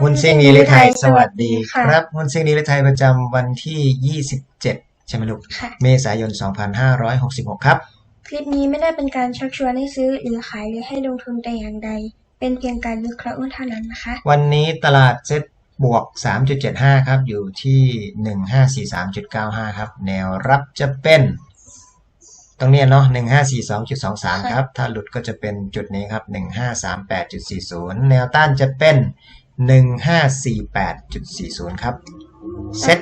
หุ้นซิ่งนิริไทยสวัสดีครับหุ้นซิ่งนิริไทยประจำวันที่ 27 ใช่ไหมลูกค่ะเมษายน 2566 ครับ คลิปนี้ไม่ได้เป็นการชักชวนให้ซื้อหรือขายหรือให้ลงทุนแต่อย่างใด เป็นเพียงการวิเคราะห์หุ้นเท่านั้นนะคะ วันนี้ตลาดเซ็ตบวก 3.75 ครับ อยู่ที่ 1543.95 ครับ แนวรับจะเป็นตรงเนี้ยเนาะ1542.23 ครับ ถ้าหลุดก็จะเป็นจุดนี้ครับ 1538.40 แนวต้านจะเป็น 1548.40 ครับเซ็ต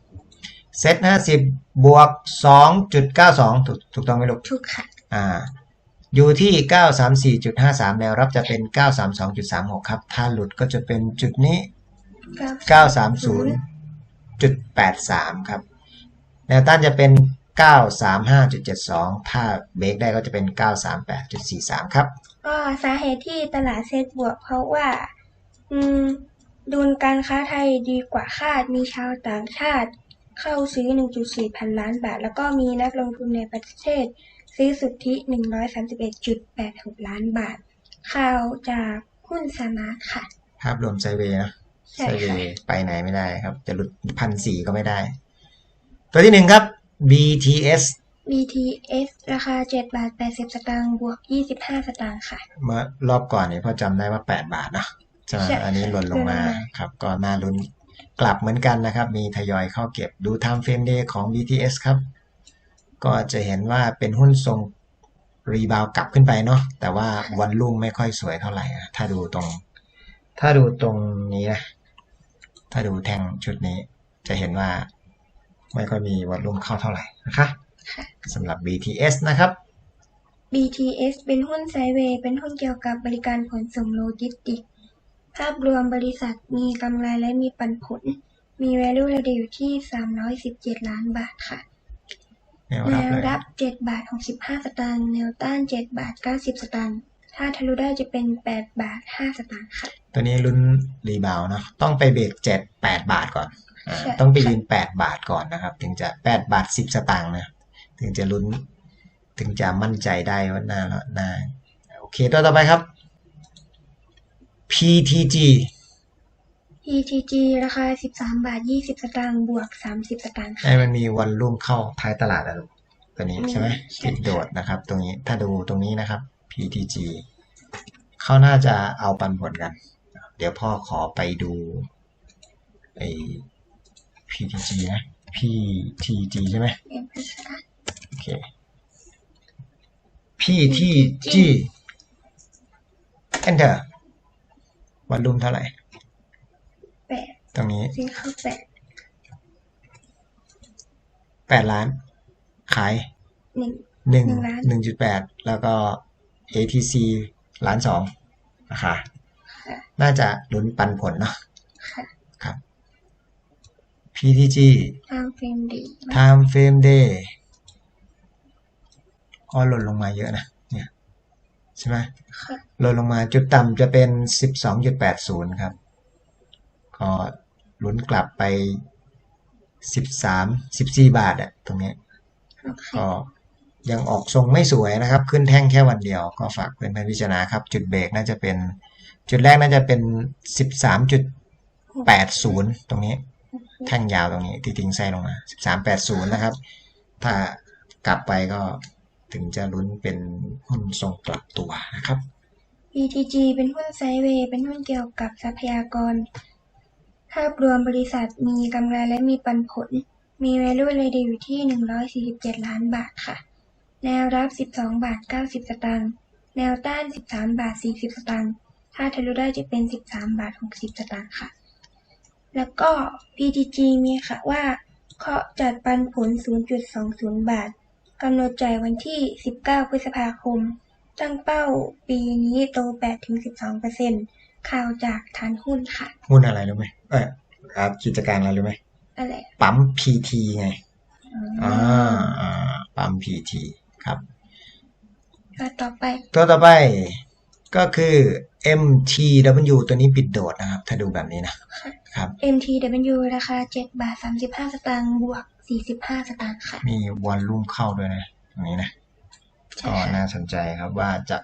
50เซ็ต50 บวก 2.92 ถูกถูกต้องไหมลูกทุกค่ะ อ่า อยู่ที่ 934.53 แนวรับจะเป็น 932.36 ครับ ถ้าหลุดก็จะเป็นจุดนี้ 930.83 ครับ แนวต้านจะเป็น 935.72 ถ้าเบรกได้ก็จะเป็น 938.43 ครับ ก็สาเหตุที่ตลาดเซ็ตบวกเพราะว่า อืม ดุลการค้าไทยดีกว่าคาด มีชาวต่างชาติ เข้าซื้อ 1.4 พันล้านบาท แล้วก็มีนักลงทุนในประเทศ ซื้อสุทธิ 131.86 ล้านบาท ข่าวจากหุ้นสมาร์ทค่ะ ภาพรวมไซด์เวย์นะใช่ไซด์เวค่ะย์ไปไหนไม่ได้ครับ จะหลุดพันสี่ก็ไม่ได้ ตัวที่หนึ่งครับ BTS BTS ราคา7บาท80 สตางค์บวก 25 สตางค์ค่ะ เมื่อรอบก่อนเนี่ยพ่อจำได้ว่า 8 บาทเนอะ ใช่ไหมใช่อันนี้หล่นลงมาหล่นลงมาครับก็น่าลุ้นกลับเหมือนกันนะครับ มีทยอยเข้าเก็บดู time frame day ของ BTS ครับ ก็จะเห็นว่าเป็นหุ้นทรงรีบาวกลับขึ้นไปเนาะแต่ว่าวันลุ่งไม่ค่อยสวยเท่าไหร่นะถ้าดูตรง ถ้าดูตรงนี้นะ ถ้าดูแท่งชุดนี้ จะเห็นว่าไม่ค่อยมีวันลุ่งเข้าเท่าไหร่นะคะค่ะสำหรับ BTS นะครับ BTS เป็นหุ้นไซด์เวย์เป็นหุ้นเกี่ยวกับบริการขนส่งโลจิสติกส์ ภาพรวมบริษัทมีกำไรและมีปันผล มี value ระดับอยู่ที่ 317 ล้านบาทค่ะ แนวแนรับวเลยรับ 7 บาท 65 สตางค์ แนวต้าน 7 บาท 90 สตางค์ ถ้าทะลุได้จะเป็น 8 บาท 5 สตางค์ค่ะ ตัวนี้ลุ้นรีบาวเนาะต้องไปเบรกเจ็ดแปดบาทก่อนอาใช่ ต้องไปยืนแปดบาทก่อนนะครับ ถึงจะแปดบาทสิบสตางค์นะ ถึงจะลุ้น ถึงจะมั่นใจได้ว่าน่าน่าโอเค ตัวต่อไปครับ PTG PTG ราคา 13 บาท 20 สตางค์ บวก 30 สตางค์ค่ะไอ้มันมีวันรุ่งเข้าท้ายตลาดอะลูกตัวนี้ใช่ไหมใช่ ติดโดดนะครับ ตรงนี้ถ้าดูตรงนี้นะครับ PTG เขาน่าจะเอาปันผลกัน เดี๋ยวพ่อขอไปดูไอ้ PTG นะ PTG ใช่ไหมเป็นภาษาโอเค PTG Enter วันรุ่มเท่าไหร่8ตรงนี้ซื้อเข้า8แปดล้าน ขาย1หนึ่งหนึ่งล้านหนึ่งจุดแปดแล้วก็ ATC ล้านสองนะคะค่ะน่าจะลุ้นปันผลเนาะค่ะครับ PTG ทางเฟรมดี Time Frame Day ก็หล่นลงมาเยอะนะเนี่ย ใช่ไหมค่ะลดลงมาจุดต่ำจะเป็น 12.80 ครับ ก็ลุ้นกลับไป 13 14 บาทอะตรงนี้โอเคก็ยังออกทรงไม่สวยนะครับ ขึ้นแท่งแค่วันเดียว ก็ฝากเพื่อนๆพิจารณาครับ จุดเบรกน่าจะเป็น จุดแรกน่าจะเป็น 13.80 ตรงนี้ แท่งยาวตรงนี้ที่ทิ้งไส้ลงมา 13.80 นะครับ ถ้ากลับไปก็ ถึงจะลุ้นเป็นหุ้นทรงกลับตัวนะครับ BTG เป็นหุ้นไซเวย์เป็นหุ้นเกี่ยวกับทรัพยากร ภาพรวมบริษัทมีกำไรและมีปันผล มี value เลยดีอยู่ที่ 147 ล้านบาทค่ะ แนวรับ 12 บาท 90 สตางค์ แนวต้าน 13 บาท 40 สตางค์ ถ้าทะลุได้จะเป็น 13 บาท 60 สตางค์ค่ะ แล้วก็ PTG มีค่ะว่าเคาะจัดปันผล 0.20 บาท กำหนดจ่ายวันที่ 19 พฤษภาคม ตั้งเป้าปีนี้โต 8-12%ข่าวจากฐานหุ้นค่ะ หุ้นอะไรรู้ไหมเออครับกิจการอะไรรู้ไหมอะไร ปั๊ม PT ไงอ๋ออ่าอ่าปั๊ม PT ครับก็ต่อไป ตัวต่อไปก็คือ MTW ตัวนี้ปิดโดดนะครับ ถ้าดูแบบนี้นะครับ MTW ราคา7บาท35 สตางค์บวก 45สตางค์ค่ะ มีวอลลุ่มเข้าด้วยนะตรงนี้นะใช่ก็ค่ะน่าสนใจครับว่าจะ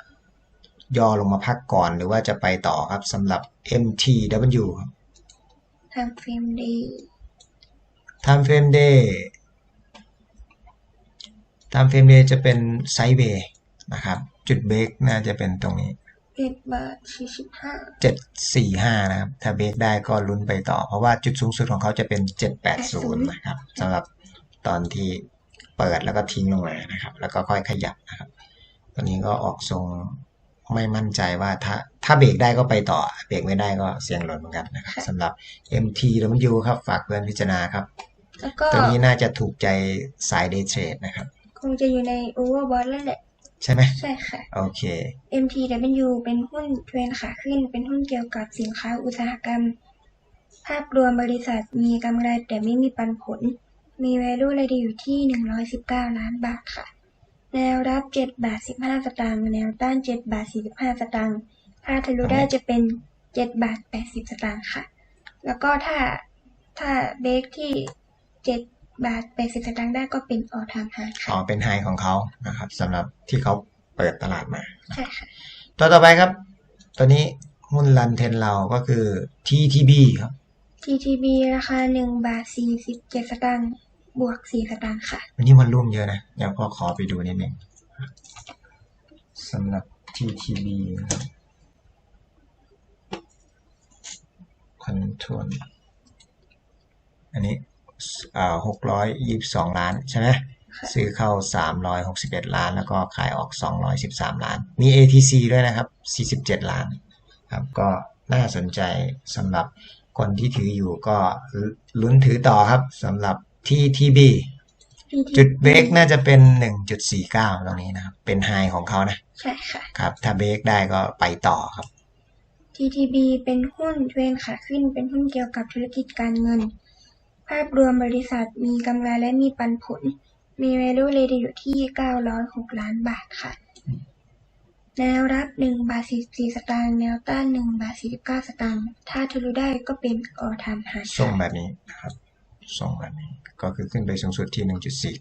ย่อลงมาพักก่อนหรือว่าจะไปต่อครับสำหรับ MTW ครับทำเฟรมดี Time Frame Day Time Frame Day จะเป็นไซด์เวย์นะครับ จุดเบรกน่าจะเป็นตรงนี้ เจ็ดบาทสี่สิบห้า745นะครับ ถ้าเบรกได้ก็ลุ้นไปต่อ เพราะว่าจุดสูงสุดของเขาจะเป็น780นะครับสำหรับตอนที่เปิดแล้วก็ทิ้งลงมานะครับ แล้วก็ค่อยขยับนะครับ ตอนนี้ก็ออกทรงไม่มั่นใจว่าถ้าถ้าเบรกได้ก็ไปต่อ เบรกไม่ได้ก็เสี่ยงหล่นเหมือนกันนะครับสำหรับ MTW ครับ ฝากเพื่อนพิจารณาครับแล้วก็ตัวนี้น่าจะถูกใจสายเดย์เทรดนะครับ คงจะอยู่ในโอเวอร์บอทแล้วแหละ ใช่ไหมใช่ค่ะ โอเค MTW เป็นหุ้นเทรนขาขึ้น เป็นหุ้นเกี่ยวกับสินค้าอุตสาหกรรม ภาพรวมบริษัทมีกำไรแต่ไม่มีปันผล มี value รายเดีอยู่ที่ 119 ล้านบาทค่ะ แนวรับ 7 บาท 15 สตางค์ แนวต้าน 7 บาท 45 สตางค์ ถ้าทะลุได้จะเป็น 7 บาท 80 สตางค์ค่ะ แล้วก็ถ้าถ้าเบรกที่ 7 บาท80สตางค์ได้ก็เป็นออทามไฮอ๋ค่ะอเป็นไฮของเขานะครับสำหรับที่เขาเปิดตลาดมาใช่ค่ะตัวต่อไปครับ ตัวนี้หุ้นรันเทนเราก็คือ TTB ครับ TTB ราคา1บาท47สตางค์บวก4สตางค์ค่ะ วันนี้มันรุ่มเยอะนะเดี๋ยวพ่อขอไปดูนิดนึงสำหรับ TTB นะครับคอนทวนอันนี้อ่า หกร้อยยี่สิบสองล้านใช่ไหมค่ะซื้อเข้าสามร้อยหกสิบเอ็ดล้าน แล้วก็ขายออกสองร้อยสิบสามล้าน มี ATC ด้วยนะครับสี่สิบเจ็ดล้านครับก็น่าสนใจสำหรับคนที่ถืออยู่ก็ลุ้นถือต่อครับสำหรับ TTB จุดเบรกน่าจะเป็น 1.49 ตรงนี้นะครับ เป็นไฮของเขานะ ใช่ค่ะ ครับ ถ้าเบรกได้ก็ไปต่อครับ TTB เป็นหุ้นเทรนขาขึ้นเป็นหุ้นเกี่ยวกับธุรกิจการเงิน ภาพรวมบริษัทมีกำไรและมีปันผล มี value เลยอยู่ที่ 906 ล้านบาทค่ะ แนวรับ 1 บาท 44 สตางค์ แนวต้าน 1 บาท 49 สตางค์ ถ้าทะลุได้ก็เป็นออทามไฮส่งแบบนี้นะครับส่งแบบนี้ ก็คือขึ้นไปสูงสุดที่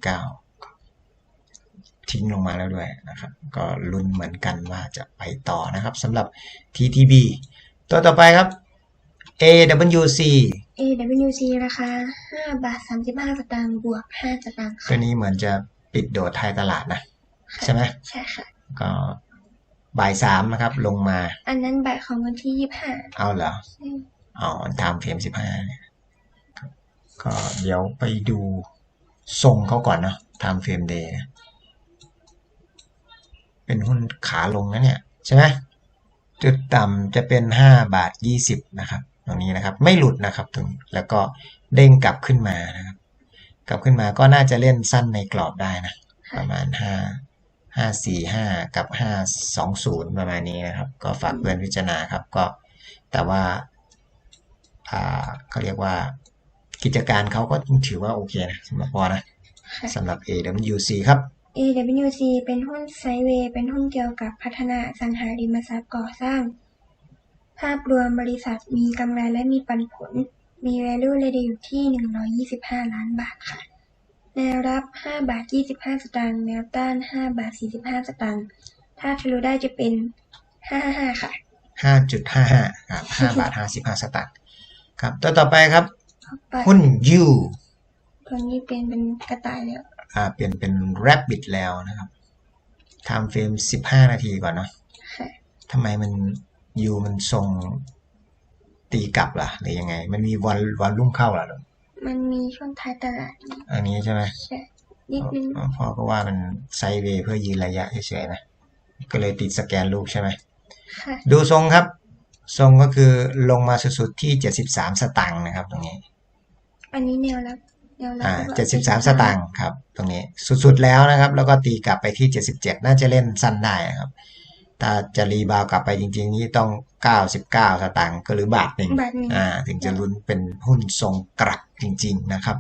1.49 ทิ้งลงมาแล้วด้วยนะครับ ก็ลุ้นเหมือนกันว่าจะไปต่อนะครับสำหรับ TTB ตัวต่อไปครับ AWC AWC ราคา 5 บาท 35 สตางค์บวก 5 สตางค์ตัค่ะวนี้เหมือนจะปิดโดดท้ายตลาดนะ ใช่ไหมใช่ค่ะ ก็บ่ายสามนะครับ ลงมา อันนั้นบ่ายของวันที่25เอาเหรออืมอ๋อตามเฟรมสิบห้าก็เดี๋ยวไปดูทรงเขาก่อนเนาะตามเฟรมเดย์เป็นหุ้นขาลงนะเนี่ย ใช่ไหมจุดต่ำจะเป็นห้าบาทยี่สิบนะครับ ตรงนี้นะครับ ไม่หลุดนะครับตรงนี้แล้วก็เด้งกลับขึ้นมานะครับ กลับขึ้นมาก็น่าจะเล่นสั้นในกรอบได้นะ ประมาณห้าห้าสี่ห้ากับห้าสองศูนย์ประมาณนี้นะครับ ก็ฝากเพื่อนพิจารณาครับก็แต่ว่าอ่าเขาเรียกว่ากิจการเขาก็ถือว่าโอเคนะสำหรับพอนะค่ะสำหรับ AWC ครับ AWC เป็นหุ้นไซด์เวย์เป็นหุ้นเกี่ยวกับพัฒนาอสังหาริมทรัพย์ก่อสร้าง ภาพรวมบริษัทมีกำไรและมีปันผล มี value เลยอยู่ที่ 125 ล้านบาทค่ะ แนวรับ 5 บาท 25 สตางค์ แนวต้าน 5 บาท 45 สตางค์ ถ้าทะลุได้จะเป็น 555ค่ะ 5.55ครับ5บาท 55 สตางค์ ครับ ตัวต่อไปครับไปหุ้น U ตัวนี้เป็นเป็นกระต่ายแล้วอ่าเปลี่ยนเป็น Rabbit แล้วนะครับ time frame 15 นาทีก่อนเนาะค่ะทำไมมัน U มันทรงตีกลับล่ะหรือยังไง มันมีวันวันรุ่งเข้าล่ะเหรอมันมีช่วงท้ายตลาดอันนี้ใช่ไหมใช่นิดนึงอ๋อพ่อก็ว่ามันไซด์เวย์เพื่อยืนระยะเฉยๆนะก็เลยติดสแกนรูปใช่ไหมค่ะดูทรงครับ ทรงก็คือลงมาสุดๆที่73สตางค์นะครับ ตรงนี้ อันนี้แนวรับแนวรับอ่าหรือเปล่73สตางค์ครับ ตรงนี้สุดๆแล้วนะครับ แล้วก็ตีกลับไปที่77น่าจะเล่นสั้นได้นะครับ ถ้าจะรีบาวกลับไปจริง ๆ นี่ต้อง 99 สตางค์ก็หรือบาทหนึ่งบาทหนึ่งอ่า ถึงจะลุ้นเป็นหุ้นทรงกลับจริง ๆ นะครับ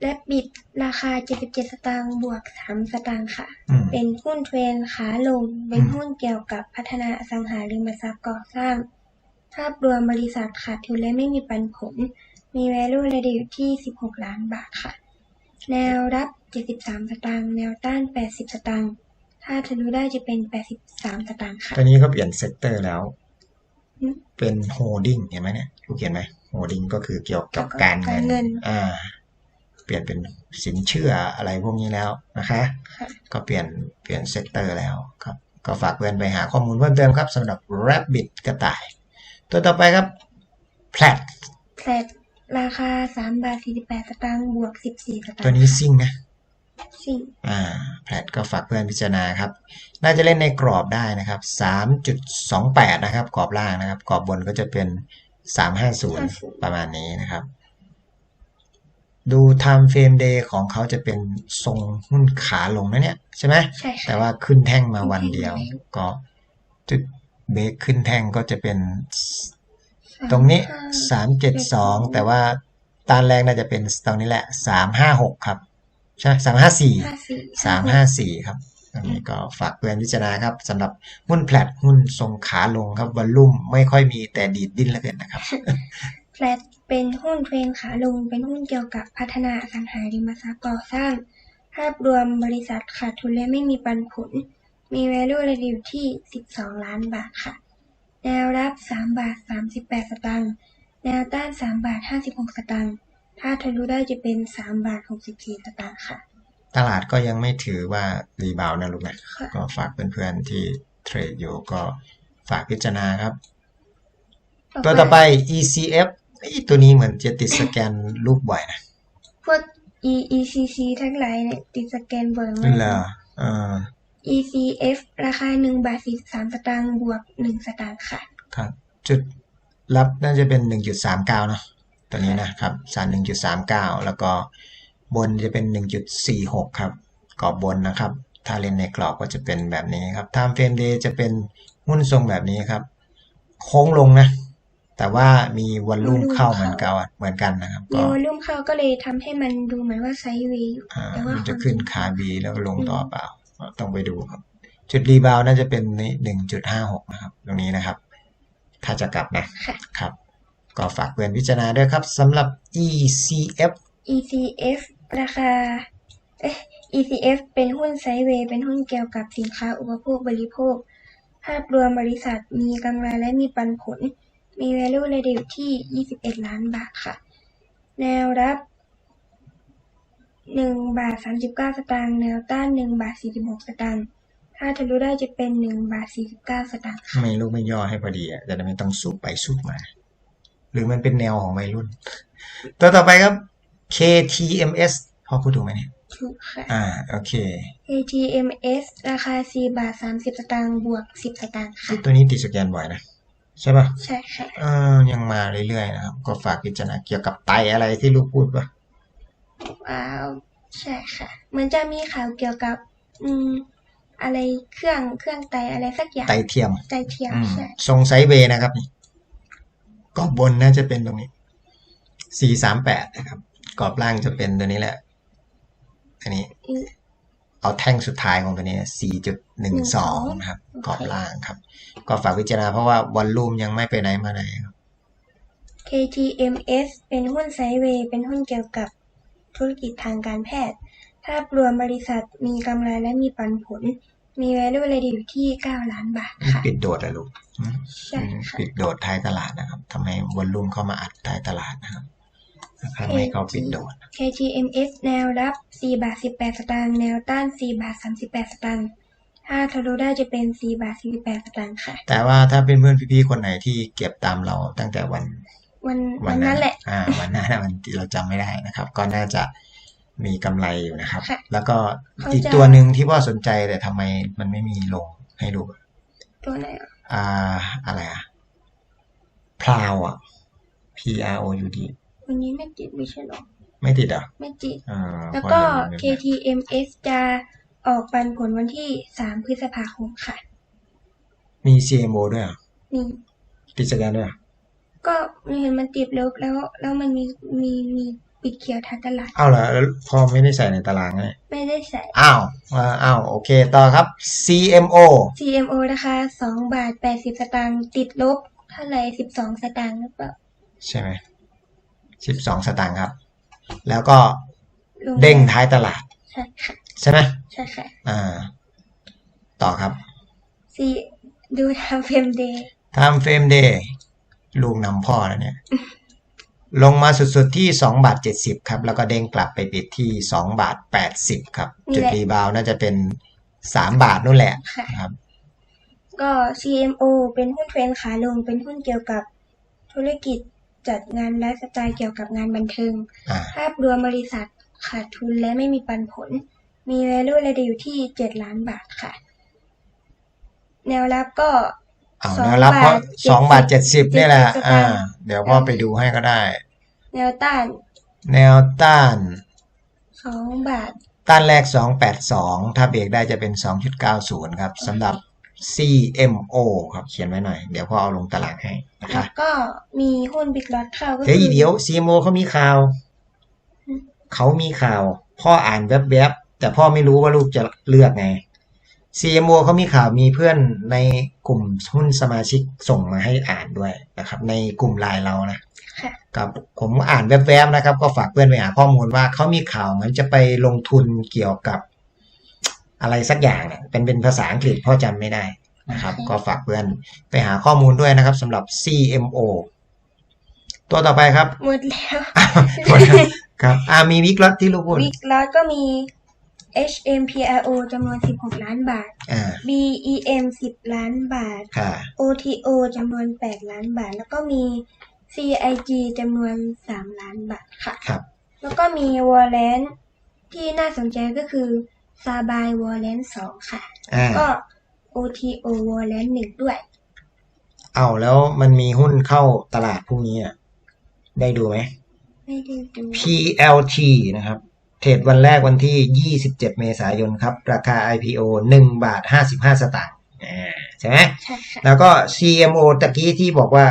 และบิดราคา 77 สตางค์บวก 3 สตางค์ค่ะอืมเป็นหุ้นเทรนขาลง เป็นอืมหุ้นเกี่ยวกับพัฒนาอสังหาริมทรัพย์ก่อสร้าง ภาพรวมบริษัทขาดทุนและไม่มีปันผล มี value เลยอยู่ที่ 16 ล้านบาทค่ะ แนวรับ 73 สตางค์ แนวต้าน 80 สตางค์ ถ้าทะลุได้จะเป็นแปดสิบสามสตางค์ค่ะ ตอนนี้ก็เปลี่ยนเซกเตอร์แล้วอืมเป็นโฮดดิ้งเห็นไหมเนี่ยลูกเห็นไหมโฮดดิ้งก็คือเกี่ยวกับการเงิการเงินนอ่า เปลี่ยนเป็นสินเชื่ออะไรพวกนี้แล้วนะคะค่ะก็เปลี่ยนเปลี่ยนเซกเตอร์แล้วครับ ก็ฝากเพื่อนไปหาข้อมูลเพิ่มเติมครับสำหรับ Rabbit กระต่าย ตัวต่อไปครับ Plat แพลตราคาสามบาทสี่สิบแปดสตางค์บวกสิบสี่สตางค์ตัวนี้ซิ่งนะสิ่งอ่า แพลตก็ฝากเพื่อนพิจารณาครับ น่าจะเล่นในกรอบได้นะครับ 3.28 นะครับ กรอบล่างนะครับ กรอบบนก็จะเป็น 350 ประมาณนี้นะครับ ดู time frame day ของเขาจะเป็นทรงหุ้นขาลงนะเนี่ย ใช่ไหมใช่ค่ะแต่ว่าขึ้นแท่งมาวันเดียว ก็จุดเบรกขึ้นแท่งก็จะเป็น ตรงนี้ 372 แต่ว่าตานแรงน่าจะเป็นตรงนี้แหละ 356 ครับ ใช่ไหม354ห้าสี่สามห้าสี่ครับอันนี้ก็ฝากเตือนพิจารณาครับสำหรับหุ้นแพลตหุ้นทรงขาลงครับวอลลุ่มไม่ค่อยมีแต่ดีดดิ้นเหลือเกินนะครับแพลตเป็นหุ้นเทรนขาลงเป็นหุ้นเกี่ยวกับพัฒนาอสังหาริมทรัพย์ก่อสร้าง ภาพรวมบริษัทขาดทุนและไม่มีปันผล มี value ระดิวที่ 12 ล้านบาทค่ะ แนวรับ 3 บาท 38 สตางค์แนวต้าน 3 บาท 56 สตางค์ ถ้าทะลุได้จะเป็น3บาท64สตางค์ค่ะ ตลาดก็ยังไม่ถือว่ารีบาวด์นะลูกนะค่ะก็ฝากเพื่อนๆที่เทรดอยู่ก็ฝากพิจารณาครับ ตัวต่อไป ECF เอ้ยตัวนี้เหมือนจะติดสแกนรูปบ่อยนะ พวก EECC ทั้งหลายเนี่ยติดสแกนบ่อยมากเหรอเออ ECF ราคา1บาท43สตางค์บวก1สตางค์ค่ะ ครับ จุดรับน่าจะเป็น1.39เนาะ ตัวนี้นะครับสาร 1.39 แล้วก็บนจะเป็น 1.46 ครับกรอบบนนะครับ ถ้าเล่นในกรอบก็จะเป็นแบบนี้ครับ Time Frame Day จะเป็นหุ้นทรงแบบนี้ครับ โค้งลงนะ แต่ว่ามีวอลลุ่มวอลลุ่มเข้าเหมือนเข้ากันเหมือนกันนะครับมีก็วอลลุ่มเข้าก็เลยทำให้มันดูเหมือนว่าไซด์เวย์อยู่อ่าแต่ว่ามันจะความขึ้นขาบีแล้วก็ลงต่อเปล่า ต้องไปดูครับ จุดรีบาวน่าจะเป็นนี้หนึ่งจุดห้าหกนะครับ ตรงนี้นะครับ ถ้าจะกลับนะค่ะครับ ก็ฝากเพื่อนพิจารณาด้วยครับสำหรับ ECF ECF ราคาเอ๊ะ ECF เป็นหุ้นไซด์เวย์ เป็นหุ้นเกี่ยวกับสินค้าอุปโภคบริโภค ภาพรวมบริษัทมีกำไรและมีปันผล มี value ระดิวที่ 21 ล้านบาทค่ะ แนวรับ 1 บาท 39 สตางค์ แนวต้าน 1 บาท 46 สตางค์ ถ้าทะลุได้จะเป็น 1 บาท 49 สตางค์ค่ะไม่รู้ไม่ย่อให้พอดีอะจะได้ไม่ต้องสูบไปสูบมา หรือมันเป็นแนวของวัยรุ่น ตัวต่อไปครับ KTMS พอพูดถูกไหมเนี่ย ถูกค่ะ อ่า โอเค ATMS ราคา 4 บาท 30 สตางค์บวก 10 สตางค์ค่ะ ตัวนี้ติดสแกนบ่อยนะ ใช่ป่ะใช่ค่ะ เออยังมาเรื่อยๆนะครับ ก็ฝากพิจารณาเกี่ยวกับไตอะไรที่ลูกพูดป่ะ ว้าว ใช่ค่ะเหมือนจะมีข่าวเกี่ยวกับ อืม อะไรเครื่องเครื่องไตอะไรสักอย่างไตเทียม ไตเทียมอืมใช่ ทรงไซด์เวย์นะครับนี่ กรอบบนน่าจะเป็นตรงนี้สี่สามแปดนะครับ กรอบล่างจะเป็นตัวนี้แหละ อันนี้อืมเอาแท่งสุดท้ายของตัวนี้สี่จุดหนึ่งสองนะครับโอเคกรอบล่างครับ ก็ฝากพิจารณาเพราะว่าวอลลุ่มยังไม่ไปไหนมาไหนครับ KTMS เป็นหุ้นไซด์เวย์ เป็นหุ้นเกี่ยวกับธุรกิจทางการแพทย์ ภาพรวมบริษัทมีกำไรและมีปันผล มี value ระดิวที่ 9 ล้านบาทนี่ค่ะ ปิดโดดอะลูกอืมใช่ค่ะปิดโดดท้ายตลาดนะครับทำให้วอลลุ่มเข้ามาอัดท้ายตลาดนะครับทำให้เขาปิดโดด KTMS แนวรับ 4 บาท 18 สตางค์แนวต้าน 4 บาท 38 สตางค์ถ้าทะลุได้จะเป็น 4 บาท 48 สตางค์ค่ะ แต่ว่าถ้าเป็นเพื่อนพี่ๆคนไหนที่เก็บตามเราตั้งแต่วันวันวันนั้นแหละ อ่า วันนั้นนะวันที่เราจำไม่ได้นะครับ ก็น่าจะ มีกำไรอยู่นะครับ ค่ะแล้วก็เขาอีกจะ ตัวหนึ่งที่ว่าสนใจแต่ทำไมมันไม่มีลงให้ดู ตัวไหนอะอ่าอะไรอะพราวอะ P R O U D วันนี้ไม่ติดไม่ใช่หรอ ไม่ติดเหรอะไม่ติดอ่าแล้วเพราะก็เดี๋ยว KTMS จะออกปันผลวันที่ 3 พฤษภาคมค่ะ มี CMO ด้วยเหรอะนี่ ติดสแกนด้วยเหรอก็เห็นมันติดลบแล้ว แล้วมันมีมีมี ปิดเขียวทางตลาดอ้าวเหรอแล้วพอไม่ได้ใส่ในตารางไงไม่ได้ใส่ อ้าวอ่าอ้าวโอเคต่อครับ CMO CMO ราคา2บาท80สตางค์ติดลบเท่าไหร่12สตางค์หรือเปล่าใช่ไหมสิบสองสตางค์ครับ แล้วก็ลเด้งท้ายตลาด ใช่ค่ะใช่ไหมใช่ค่ะ อ่า ต่อครับซีดูทำเฟรมเดย์ทำเฟรมเดย์ลูกนำพ่อแล้วเนี่ย ลงมาสุดๆที่ 2 บาท 70 ครับ แล้วก็เด้งกลับไปปิดที่ 2 บาท 80 ครับ จุดรีบาวด์น่าจะเป็น 3 บาทนู่นแหละค่ะนะครับ ก็ CMO เป็นหุ้นเทรนด์ขาลง เป็นหุ้นเกี่ยวกับธุรกิจจัดงานไลฟ์สไตล์เกี่ยวกับงานบันเทิงอ่าภาพรวมบริษัทขาดทุนและไม่มีปันผล มี value รายเดอยู่ที่ 7 ล้านบาทค่ะ แนวรับก็ เอาสองแนวรับเพราะบาทสองบาทเจ็ดสิบ70นี่แหละสตางค์อ่าเดี๋ยวพ่อไปดูให้ก็ได้ แนวต้านแนวต้าน2บาท ต้านแรก 282 ถ้าเบรกได้จะเป็น 2.90 ครับสำหรับ CMO ครับ เขียนไว้หน่อย เดี๋ยวพ่อเอาลงตารางให้นะแล้คะวก็มีหุ้นบิ๊กล็อตเข้าก็เดี๋ยวคือีเดี๋ยว CMO เขามีข่าวอืมเขามีข่าว พ่ออ่านแวบๆ แต่พ่อไม่รู้ว่าลูกจะเลือกไง CMO เขามีข่าวมีเพื่อนในกลุ่มหุ้นสมาชิกส่งมาให้อ่านด้วยนะครับ ในกลุ่มไลน์เรานะค่ะกับผมอ่านแวบๆนะครับ ก็ฝากเพื่อนไปหาข้อมูลว่าเขามีข่าวเหมือนจะไปลงทุนเกี่ยวกับอะไรสักอย่างเนี่ยเป็นเป็นภาษาอังกฤษพ่อจำไม่ได้นะครับ ก็ฝากเพื่อนไปหาข้อมูลด้วยนะครับสำหรับ CMO ตัวต่อไปครับ หมดแล้วหมดแล้วครับอ่ามีวิกล็อตที่ลูกพูดบิ๊กล็อตก็มี HMPRO จำนวน 16 ล้านบาท อ่า BEM 10 ล้านบาท ค่ะ OTO จำนวน 8 ล้านบาท แล้วก็มี CIG จำนวน 3 ล้านบาทค่ะ ครับ แล้วก็มี w a r l a n ที่น่าสนใจก็คือ s a b a y w a r l a n 2ค่ะ อ่า ก็ OTO w a r l a n 1ด้วย เอาแล้วมันมีหุ้นเข้าตลาดพรุ่งนี้อะ ได้ดูไหม ไม่ได้ดู PLT นะครับ เทรดวันแรกวันที่ 27 เมษายนครับ ราคา IPO 1 บาท 55 สตางค์อ่าใช่ไหมใช่ค่ะแล้วก็ CMO ตะกี้ที่บอกว่า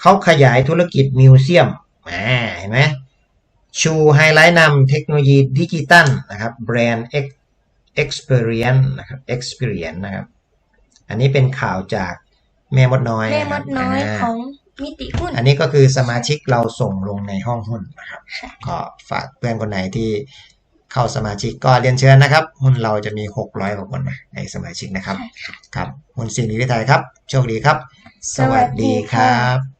เขาขยายธุรกิจมิวเซียมอ่าเห็นไหมชูไฮไลท์นำเทคโนโลยีดิจิตัลนะครับแบรนด์ Experience นะครับ Experience นะครับ อันนี้เป็นข่าวจากแม่มดน้อยแม่นะมครับดน้อยาของ มิติหุ้น อันนี้ก็คือสมาชิกเราส่งลงในห้องหุ้นนะครับค่ะก็ฝากเพื่อนคนไหนที่เข้าสมาชิกก็เรียนเชิญนะครับ หุ้นเราจะมี 600กว่าคนนะในสมาชิกนะครับใช่ค่ะครับหุ้นซีนีวิไทยครับ โชคดีครับ สวัสดีครับครับ